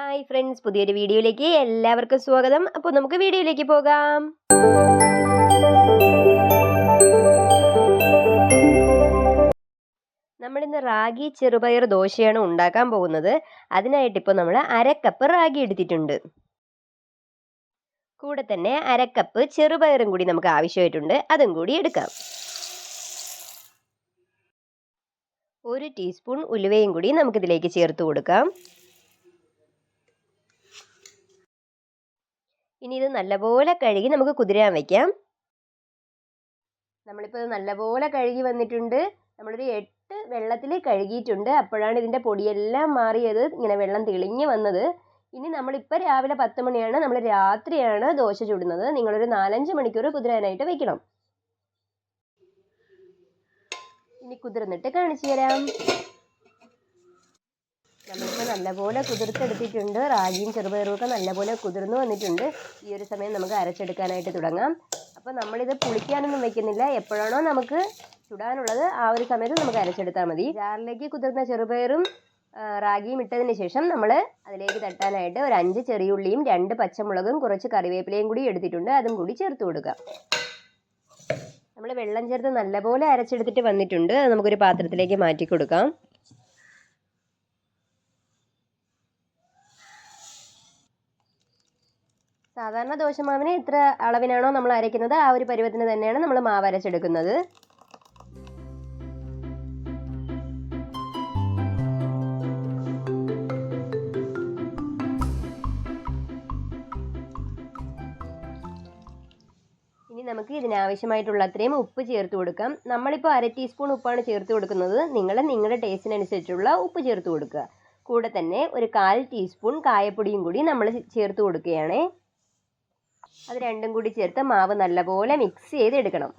Hi friends പുതിയൊരു വീഡിയോയിലേക്ക് എല്ലാവർക്കും സ്വാഗതം. അപ്പോൾ നമുക്ക് വീഡിയോയിലേക്ക് പോകാം. നമ്മളിന്ന് റാഗി ചെറുപയർ ദോശയാണ് ഉണ്ടാക്കാൻ പോകുന്നത്. അതിനായിട്ട് ഇപ്പോൾ നമ്മൾ അരക്കപ്പ് റാഗി എടുത്തിട്ടുണ്ട്. കൂടെ തന്നെ അരക്കപ്പ് ചെറുപയറും കൂടി നമുക്ക് ആവശ്യമായിട്ടുണ്ട്. അതും കൂടി എടുക്കാം. ഒരു ടീസ്പൂൺ ഉലുവയും കൂടി നമുക്കിതിലേക്ക് ചേർത്ത് കൊടുക്കാം. ഇനി ഇത് നല്ലപോലെ കഴുകി നമുക്ക് കുതിരാൻ വയ്ക്കാം നമ്മളിപ്പോൾ ഇത് നല്ലപോലെ കഴുകി വന്നിട്ടുണ്ട്. നമ്മളൊരു എട്ട് വെള്ളത്തിൽ കഴുകിയിട്ടുണ്ട്. അപ്പോഴാണ് ഇതിന്റെ പൊടിയെല്ലാം മാറിയത്. ഇങ്ങനെ വെള്ളം തെളിഞ്ഞ് വന്നത്. ഇനി നമ്മളിപ്പോൾ രാവിലെ പത്ത് മണിയാണ്. നമ്മൾ രാത്രിയാണ് ദോശ ചുടുന്നത്. നിങ്ങളൊരു നാലഞ്ച് മണിക്കൂർ കുതിരാനായിട്ട് വെക്കണം. ഇനി കുതിർന്നിട്ട് കാണിച്ചു തരാം. നല്ലപോലെ കുതിർത്തെടുത്തിട്ടുണ്ട്. റാഗിയും ചെറുപയറും ഒക്കെ നല്ലപോലെ കുതിർന്നു വന്നിട്ടുണ്ട്. ഈ ഒരു സമയം നമുക്ക് അരച്ചെടുക്കാനായിട്ട് തുടങ്ങാം. അപ്പോൾ നമ്മളിത് പുളിക്കാനൊന്നും വെക്കുന്നില്ല. എപ്പോഴാണോ നമുക്ക് ചുടാനുള്ളത് ആ ഒരു സമയത്ത് നമുക്ക് അരച്ചെടുത്താൽ മതി. ജാറിലേക്ക് കുതിർന്ന ചെറുപയറും റാഗിയും ഇട്ടതിന് ശേഷം നമ്മൾ അതിലേക്ക് തട്ടാനായിട്ട് ഒരു അഞ്ച് ചെറിയുള്ളിയും രണ്ട് പച്ചമുളകും കുറച്ച് കറിവേപ്പിലയും കൂടി എടുത്തിട്ടുണ്ട്. അതും കൂടി ചേർത്ത് കൊടുക്കാം. നമ്മൾ വെള്ളം ചേർത്ത് നല്ലപോലെ അരച്ചെടുത്തിട്ട് വന്നിട്ടുണ്ട്. അത് നമുക്കൊരു പാത്രത്തിലേക്ക് മാറ്റി കൊടുക്കാം. സാധാരണ ദോശമാവിന് ഇത്ര അളവിനാണോ നമ്മൾ അരയ്ക്കുന്നത്? ആ ഒരു പരുവത്തിന് തന്നെയാണ് നമ്മൾ മാവ് അരച്ചെടുക്കുന്നത്. ഇനി നമുക്ക് ഇതിനാവശ്യമായിട്ടുള്ള അത്രയും ഉപ്പ് ചേർത്ത് കൊടുക്കാം. നമ്മളിപ്പോൾ അര ടീസ്പൂൺ ഉപ്പാണ് ചേർത്ത് കൊടുക്കുന്നത്. നിങ്ങൾ നിങ്ങളുടെ ടേസ്റ്റിനനുസരിച്ചുള്ള ഉപ്പ് ചേർത്ത് കൊടുക്കുക. കൂടെ തന്നെ ഒരു കാൽ ടീസ്പൂൺ കായപ്പൊടിയും കൂടി നമ്മൾ ചേർത്ത് കൊടുക്കുകയാണേ. അത് രണ്ടും കൂടി ചേർത്ത് മാവ് നല്ലപോലെ മിക്സ് ചെയ്ത് എടുക്കണം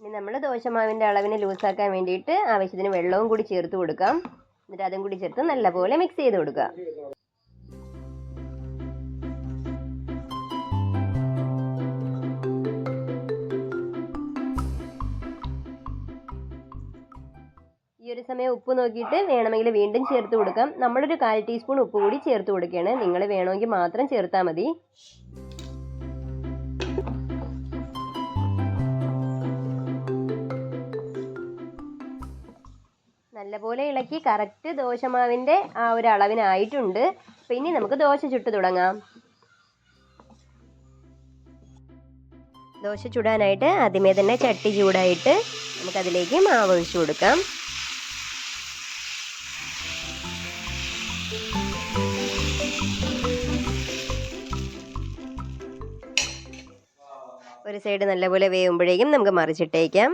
നമ്മൾ ദോശമാവിന്റെ അളവിന് ലൂസാക്കാൻ വേണ്ടിയിട്ട് ആവശ്യത്തിന് വെള്ളവും കൂടി ചേർത്ത് കൊടുക്കാം. എന്നിട്ട് അതും കൂടി ചേർത്ത് നല്ലപോലെ മിക്സ് ചെയ്ത് കൊടുക്കുക ഒരു സമയം ഉപ്പ് നോക്കിയിട്ട് വേണമെങ്കിൽ വീണ്ടും ചേർത്ത് കൊടുക്കാം. നമ്മളൊരു കാൽ ടീസ്പൂൺ ഉപ്പ് കൂടി ചേർത്ത് കൊടുക്കുകയാണ്. നിങ്ങൾ വേണമെങ്കിൽ മാത്രം ചേർത്താൽ മതി. നല്ലപോലെ ഇളക്കി കറക്റ്റ് ദോശമാവിന്റെ ആ ഒരു അളവിനായിട്ടുണ്ട്. പിന്നെ നമുക്ക് ദോശ ചുട്ട് തുടങ്ങാം. ദോശ ചുടാനായിട്ട് ആദ്യമേ തന്നെ ചട്ടി ചൂടായിട്ട് നമുക്കതിലേക്ക് മാവ് ഒഴിച്ചു കൊടുക്കാം. ഒരു സൈഡ് നല്ലപോലെ വേവുമ്പോഴേക്കും നമുക്ക് മറിച്ചിട്ടേക്കാം.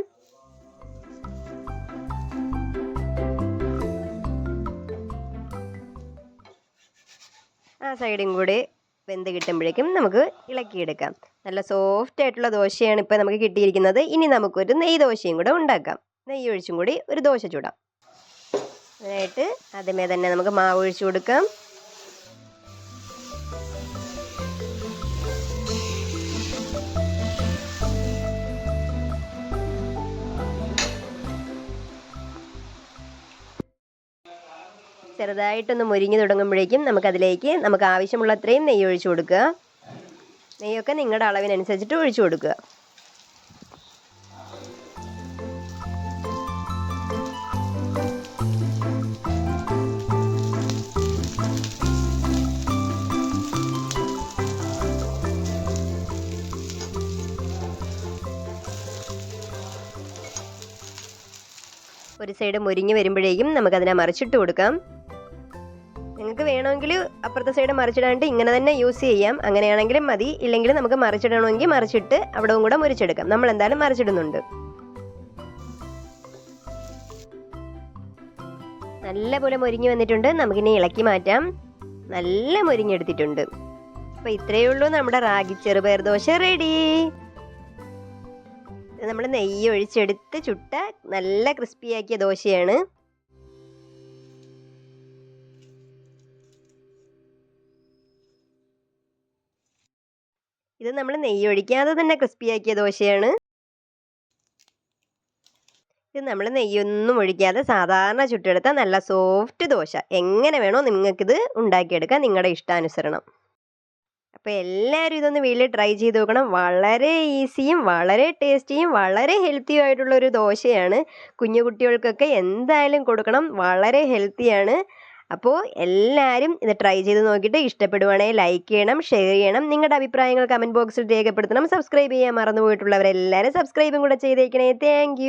ആ സൈഡും കൂടി വെന്ത് കിട്ടുമ്പോഴേക്കും നമുക്ക് ഇളക്കിയെടുക്കാം. നല്ല സോഫ്റ്റ് ആയിട്ടുള്ള ദോശയാണ് ഇപ്പോൾ നമുക്ക് കിട്ടിയിരിക്കുന്നത്. ഇനി നമുക്കൊരു നെയ്യ് ദോശയും കൂടെ ഉണ്ടാക്കാം. നെയ്യ് ഒഴിച്ചും കൂടി ഒരു ദോശ ചൂടാം. അതിനായിട്ട് ആദ്യമേ തന്നെ നമുക്ക് മാവ് ഒഴിച്ചു കൊടുക്കാം. ചെറുതായിട്ടൊന്ന് മുരിഞ്ഞു തുടങ്ങുമ്പോഴേക്കും നമുക്കതിലേക്ക് നമുക്ക് ആവശ്യമുള്ള അത്രയും നെയ്യ് ഒഴിച്ചു കൊടുക്കുക. നെയ്യൊക്കെ നിങ്ങളുടെ അളവിനനുസരിച്ചിട്ട് ഒഴിച്ചു കൊടുക്കുക. ഒരു സൈഡ് മുരിഞ്ഞ് വരുമ്പോഴേക്കും നമുക്കതിനെ മറിച്ചിട്ട് കൊടുക്കാം. നിങ്ങൾക്ക് വേണമെങ്കിൽ അപ്പുറത്തെ സൈഡ് മറിച്ചിടാണ്ട് ഇങ്ങനെ തന്നെ യൂസ് ചെയ്യാം. അങ്ങനെയാണെങ്കിലും മതി. ഇല്ലെങ്കിൽ നമുക്ക് മറിച്ചിടണമെങ്കിൽ മറിച്ചിട്ട് അവിടവും കൂടെ മുറിച്ചെടുക്കാം. നമ്മൾ എന്തായാലും മറിച്ചിടുന്നുണ്ട്. നല്ലപോലെ മുരിഞ്ഞു വന്നിട്ടുണ്ട്. നമുക്കിനി ഇളക്കി മാറ്റാം. നല്ല മുരിഞ്ഞെടുത്തിട്ടുണ്ട്. അപ്പോൾ ഇത്രയേ ഉള്ളൂ നമ്മുടെ റാഗി ചെറുപയർ ദോശ റെഡി നമ്മൾ നെയ്യ് ഒഴിച്ചെടുത്ത് ചുട്ട നല്ല ക്രിസ്പിയാക്കിയ ദോശയാണ്. ഇത് നമ്മൾ നെയ്യ് ഒഴിക്കാതെ തന്നെ ക്രിസ്പി ആക്കിയ ദോശയാണ്. ഇത് നമ്മൾ നെയ്യൊന്നും ഒഴിക്കാതെ സാധാരണ ചുട്ടെടുത്ത നല്ല സോഫ്റ്റ് ദോശ. എങ്ങനെ വേണോ നിങ്ങൾക്കിത് ഉണ്ടാക്കിയെടുക്കാം നിങ്ങളുടെ ഇഷ്ടാനുസരണം. അപ്പോൾ എല്ലാവരും ഇതൊന്ന് വീട്ടിൽ ട്രൈ ചെയ്ത് നോക്കണം. വളരെ ഈസിയും വളരെ ടേസ്റ്റിയും വളരെ ഹെൽത്തിയും ആയിട്ടുള്ള ഒരു ദോശയാണ്. കുഞ്ഞു കുട്ടികൾക്കൊക്കെ എന്തായാലും കൊടുക്കണം. വളരെ ഹെൽത്തിയാണ്. അപ്പോൾ എല്ലാവരും ഇത് ട്രൈ ചെയ്ത് നോക്കിയിട്ട് ഇഷ്ടപ്പെടുവാണെങ്കിൽ ലൈക്ക് ചെയ്യണം ഷെയർ ചെയ്യണം. നിങ്ങളുടെ അഭിപ്രായങ്ങൾ കമന്റ് ബോക്സിൽ രേഖപ്പെടുത്തണം. സബ്സ്ക്രൈബ് ചെയ്യാൻ മറന്നു പോയിട്ടുള്ളവരെല്ലാവരും സബ്സ്ക്രൈബും കൂടെ ചെയ്തേക്കണേ. താങ്ക്